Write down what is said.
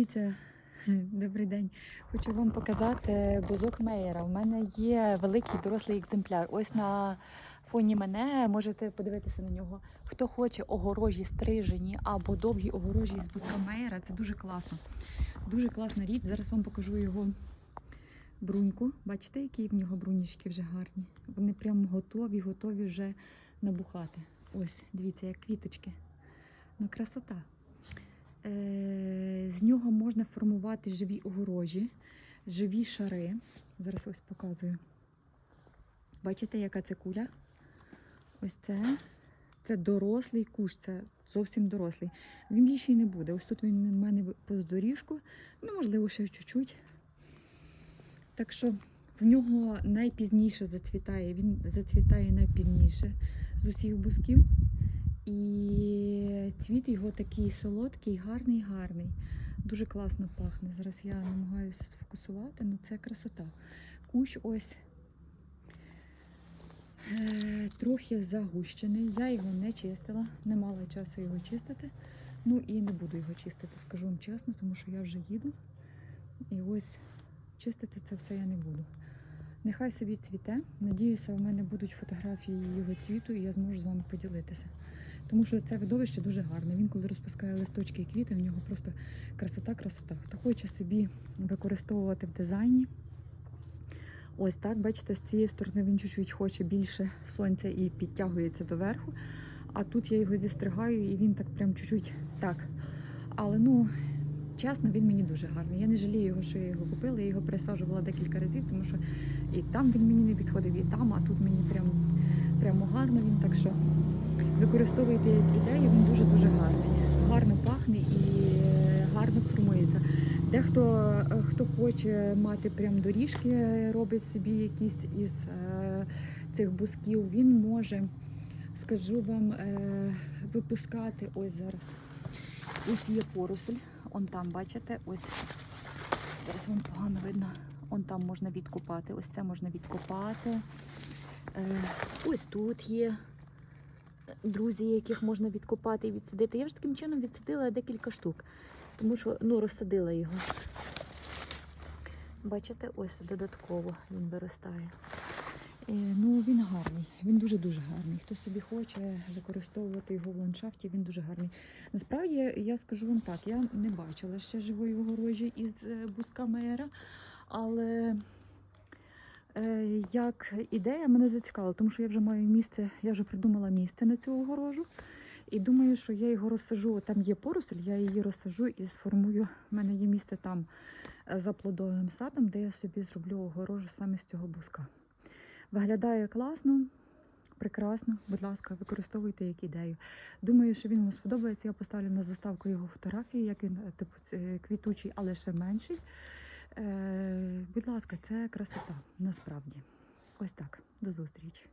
Дивіться, добрий день. Хочу вам показати бузок Мейера. У мене є великий дорослий екземпляр. Ось на фоні мене можете подивитися на нього. Хто хоче огорожі стрижені або довгі огорожі з бузка Мейера, це дуже класно. Дуже класна річ. Зараз вам покажу його бруньку. Бачите, які в нього брунічки вже гарні. Вони прям готові, готові вже набухати. Ось, дивіться, як квіточки. Ну, красота. Е, з нього можна формувати живі огорожі, живі шари. Зараз ось показую. Бачите, яка це куля? Ось це. Це дорослий кущ, це зовсім дорослий. Він більший не буде. Ось тут він в мене по доріжку, ну, можливо, ще чуть-чуть. Так що в нього найпізніше зацвітає. Він зацвітає найпізніше з усіх бусків. І цвіт його такий солодкий, гарний, гарний. Дуже класно пахне. Зараз я намагаюся сфокусувати, ну це красота. Кущ ось е, трохи загущений. Я його не чистила, не мала часу його чистити. Ну і не буду його чистити, скажу вам чесно, тому що я вже їду. І ось чистити це все я не буду. Нехай собі цвіте. Надіюся, в мене будуть фотографії його цвіту, і я зможу з вами поділитися. Тому що це видовище дуже гарне. Він, коли розпускає листочки і квіти, в нього просто красота, красота. Хто хоче собі використовувати в дизайні. Ось так, бачите, з цієї сторони він чуть-чуть хоче більше сонця і підтягується доверху. А тут я його зістригаю і він так прям чуть-чуть так. Але ну, чесно, він мені дуже гарний. Я не жалію його, що я його купила. Я його пересаджувала декілька разів, тому що і там він мені не підходив, і там, а тут мені прям, прямо гарно він. Так що використовуйте як ідею, він дуже-дуже гарний. Гарно пахне і гарно формується. Дехто е, хто хоче мати прям доріжки, робить собі якісь із е, цих бусків, він може, скажу вам, е, випускати ось зараз. Ось є поросль, он там, бачите, ось зараз вам погано видно. Он там можна відкопати, ось це можна відкопати. Е, ось тут є друзі, яких можна відкопати і відсадити. Я вже таким чином відсадила декілька штук, тому що ну, розсадила його. Бачите, ось додатково він виростає. Е, ну, він гарний, він дуже-дуже гарний. Хто собі хоче використовувати його в ландшафті, він дуже гарний. Насправді, я скажу вам так, я не бачила ще живої огорожі із е, буска мера, але е, як ідея мене зацікавила, тому що я вже маю місце, я вже придумала місце на цю огорожу. І думаю, що я його розсажу. Там є поросль, я її розсажу і сформую. У мене є місце там за плодовим садом, де я собі зроблю огорожу саме з цього буска. Виглядає класно, прекрасно. Будь ласка, використовуйте як ідею. Думаю, що він вам сподобається. Я поставлю на заставку його фотографії, як він е, типу це квітучий, але ще менший. Е, будь ласка, це красота насправді. Ось так. До зустрічі.